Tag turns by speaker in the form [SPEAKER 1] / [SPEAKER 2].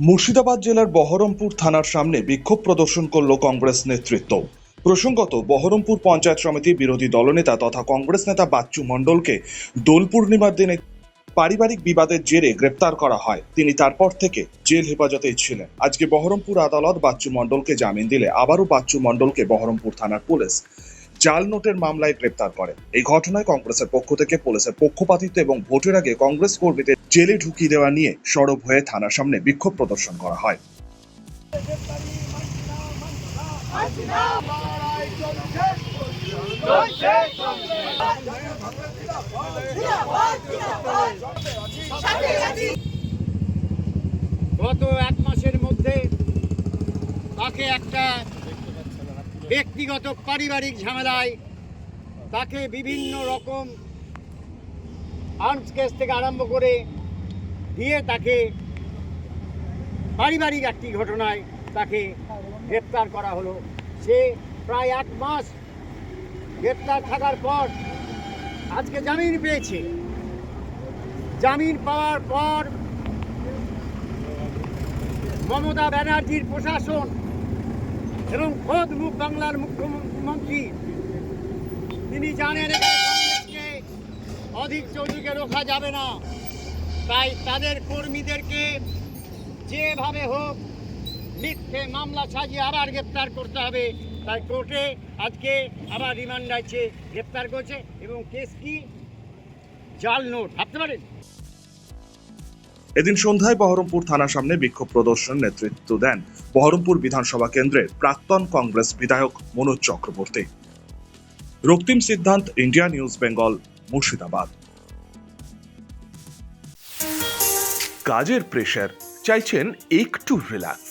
[SPEAKER 1] মুর্শিদাবাদ জেলার বহরমপুর থানার সামনে বিক্ষোভ প্রদর্শন করল কংগ্রেস নেতৃত্ব। প্রসঙ্গত, বহরমপুর পঞ্চায়েত সমিতির বিরোধী দলনেতা তথা কংগ্রেস নেতা বাচ্চু মণ্ডলকে দোল পূর্ণিমার দিনে পারিবারিক বিবাদের জেরে গ্রেপ্তার করা হয়। তিনি তারপর থেকে জেল হেফাজতেই ছিলেন। আজকে বহরমপুর আদালত বাচ্চু মণ্ডলকে জামিন দিলে আবারও বাচ্চু মণ্ডলকে বহরমপুর থানার পুলিশ জাল নোটের মামলায় গ্রেপ্তার করে। এই ঘটনায় কংগ্রেসের পক্ষ থেকে পুলিশের পক্ষপাতিত্ব এবং ভোটের আগে কংগ্রেস কর্মীদের জেলে ঢুকিয়ে দেওয়া নিয়ে সরব হয়ে থানার সামনে বিক্ষোভ প্রদর্শন করা হয়।
[SPEAKER 2] গত এক মাসের মধ্যে তাকে একটা ব্যক্তিগত পারিবারিক ঝামেলায় তাকে বিভিন্ন রকম আর্মস কেস থেকে আরম্ভ করে দিয়ে তাকে পারিবারিক একটি ঘটনায় তাকে গ্রেপ্তার করা হলো। সে প্রায় এক মাস গ্রেপ্তার থাকার পর আজকে জামিন পেয়েছে। জামিন পাওয়ার পর মমতা ব্যানার্জির প্রশাসন এবং খোদ মুখ বাংলার মুখ্যমন্ত্রী, তিনি জানেন অধিক চৌধুরীকে রোখা যাবে না। তাই তাদের কর্মীদেরকে যেভাবে হোক মিথ্যে মামলা সাজিয়ে আবার গ্রেপ্তার করতে হবে। তাই কোর্টে আজকে আবার রিমান্ড আছে গ্রেপ্তার করছে এবং কেস কি? জাল নোট ভাবতে পারেন?
[SPEAKER 1] এদিন সন্ধ্যায় বহরমপুর থানার সামনে বিক্ষোভ প্রদর্শন নেতৃত্ব দেন বহরমপুর বিধানসভা কেন্দ্রের প্রাক্তন কংগ্রেস বিধায়ক মনোজ চক্রবর্তী। রক্তিম সিদ্ধান্ত ইন্ডিয়া নিউজ বেঙ্গল মুর্শিদাবাদ।
[SPEAKER 3] কাজের প্রেশার চাইছেন একটু রিল্যাক্স